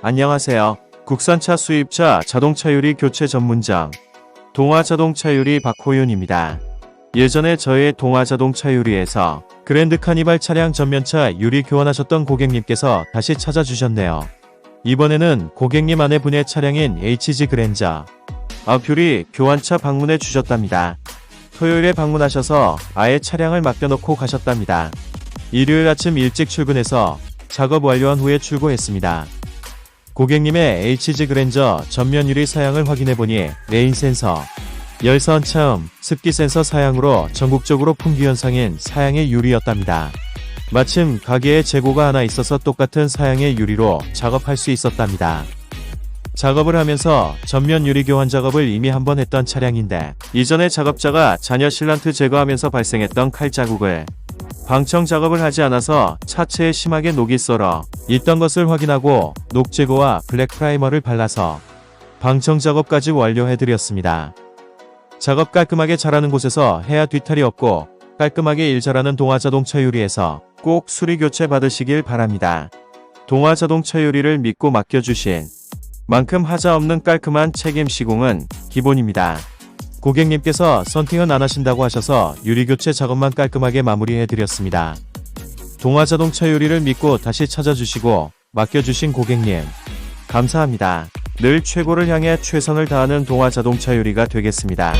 안녕하세요. 국산차 수입차 자동차 유리 교체 전문점 동아 자동차 유리 박호윤입니다. 예전에 저의 동아 자동차 유리에서 그랜드 카니발 차량 전면차 유리 교환하셨던 고객님께서 다시 찾아주셨네요. 이번에는 고객님 아내분의 차량인 HG 그랜저 아퓨리 교환차 방문해 주셨답니다. 토요일에 방문하셔서 아예 차량을 맡겨놓고 가셨답니다. 일요일 아침 일찍 출근해서 작업 완료한 후에 출고했습니다. 고객님의 HG 그랜저 전면 유리 사양을 확인해보니 레인 센서, 열선 차음, 습기 센서 사양으로 전국적으로 풍기 현상인 사양의 유리였답니다. 마침 가게에 재고가 하나 있어서 똑같은 사양의 유리로 작업할 수 있었답니다. 작업을 하면서 전면 유리 교환 작업을 이미 한 번 했던 차량인데 이전에 작업자가 잔여 실란트 제거하면서 발생했던 칼 자국을 방청 작업을 하지 않아서 차체에 심하게 녹이 썰어 있던 것을 확인하고 녹 제거와 블랙 프라이머를 발라서 방청 작업까지 완료해드렸습니다. 작업 깔끔하게 잘하는 곳에서 해야 뒤탈이 없고 깔끔하게 일 잘하는 동아자동차 유리에서 꼭 수리 교체 받으시길 바랍니다. 동아자동차 유리를 믿고 맡겨주신 만큼 하자 없는 깔끔한 책임 시공은 기본입니다. 고객님께서 선팅은 안 하신다고 하셔서 유리 교체 작업만 깔끔하게 마무리해 드렸습니다. 동아자동차 유리를 믿고 다시 찾아주시고 맡겨주신 고객님 감사합니다. 늘 최고를 향해 최선을 다하는 동아자동차 유리가 되겠습니다.